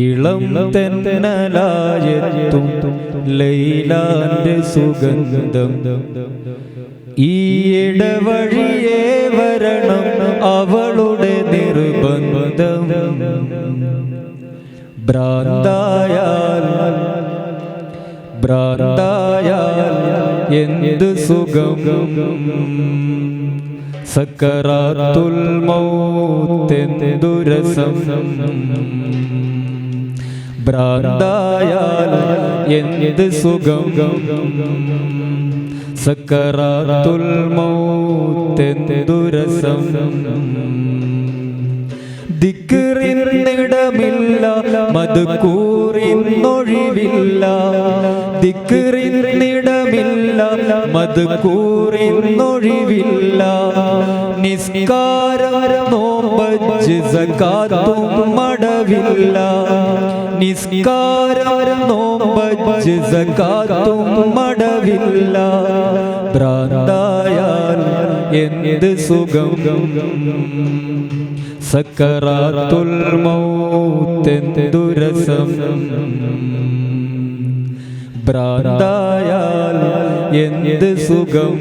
ഇളം തെന്നലായെത്തും ലൈലാന്റെ സുഗന്ധം. ഈ ഇടവഴിയേ വരണം അവളുടെ നിർബന്ധം. ഭ്രാന്തായാൽ ഭ്രാന്തായാൽ എന്ത് സുഖം? സക്കറാത്തുൽ മൗത്തെന്തുരസം ഭ്രാന്തായാൽ എന്ത് സുഖം? സക്കറാത്തുൽ മൗത്തെന്തുരസം ദിക്കറിന്നിടമില്ല മധുക്കൂറിന്നൊഴിവില്ല. ദിക്കറിന്നിടമില്ല മധുക്കൂറിന്നൊഴിവില്ല. നിസ്കാരം നോമ്പ് സകാത്തും മടവില്ല. നിസ്കാരം എന്ത് സുഖം? സക്കറാത്തുൽ ഭ്രാന്തായാൽ എന്ത് സുഖം?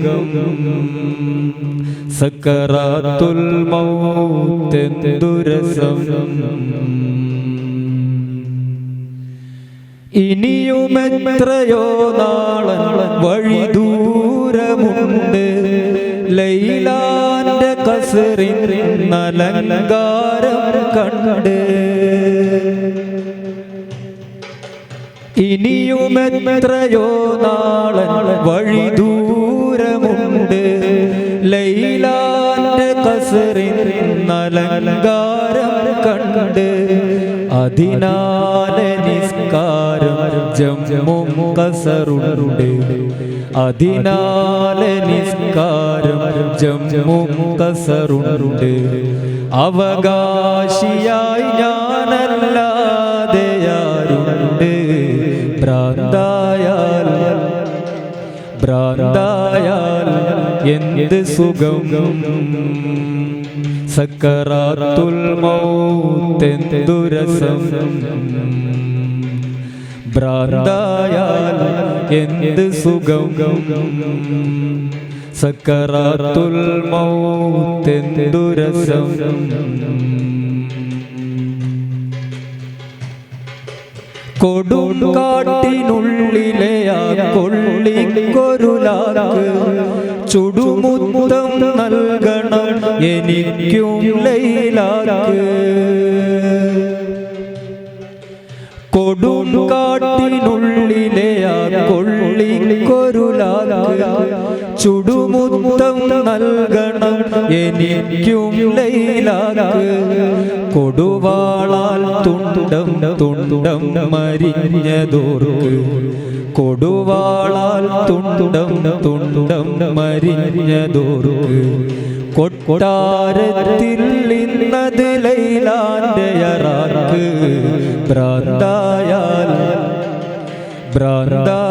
സക്കറാത്തുൽ മൗത്തെന്തുരസം ഇനിയുമെത്രയോ നാളൻ വഴി ദൂരമുണ്ട്. ലൈലാന്റെ കസറിൻ നലങ്കാരം കണ്ട്. ഇനിയും എത്രയോ നാളൻ വഴി ദൂരമുണ്ട്. ലൈലാന്റെ കസറിൻ നലങ്കാരം കണ്ട്. അതിനാലെ നിസ്കാരം ജമ്മും കസറുണ്ട്. അതിനാലെ നിസ്കാരം ജമ്മും കസറുണ്ട്. അവകാശിയായി ഞാനല്ലാതെ ആരുണ്ട്? ഭ്രാന്തായാൽ ഭ്രാന്തായാൽ എന്ത് സുഖം? സക്കറാത്തുൽ മൗത്തെന്തുരസം? ഭ്രാന്തായാൽ എന്ത് സുഖം? സക്കറാത്തുൽ മൗത്തെന്തുരസം? കൊടുങ്കാട്ടിനുള്ളിലെ ആ കൊള്ളിക്കൊരുലാക്ക് ചുടുമുത്തം നൽകണം. എനിക്കും ലൈലാക്ക്. കൊടുങ്കാട്ടിനുള്ളിലെ ആ കൊള്ളിക്കൊരുലാക്ക്. ചുടുമുത്തം നൽകണം. എനിക്കും ലൈലാക്ക്. കൊടുവാളാൽ തുണ്ടം തുണ്ടം മരിഞ്ഞതോർക്ക്. കൊടുവാളാൽ തുണ്ടം തുണ്ടം മരിഞ്ഞതോർക്ക്. കൊട്ടാരത്തിൽ ഇന്നത് ലൈലാന്റെ അറാക്ക്. ഭ്രാന്തായാൽ ഭ്രാന്തായാൽ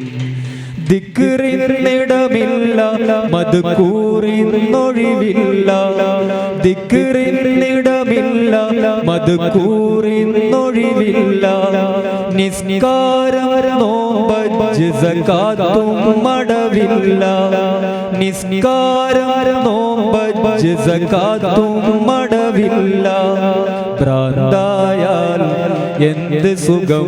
ദിക്കറിന്നിടമില്ല മധുക്കൂറിന്നൊഴിവില്ല. ദിക്കറിന്നിടമില്ല മധുക്കൂറിന്നൊഴിവില്ല. നിസ്കാരം നോമ്പ് സകാത്തും മടവില്ല. നിസ്കാരം മടവില്ല. പ്രാന്തായാൽ എന്ത് സുഖം?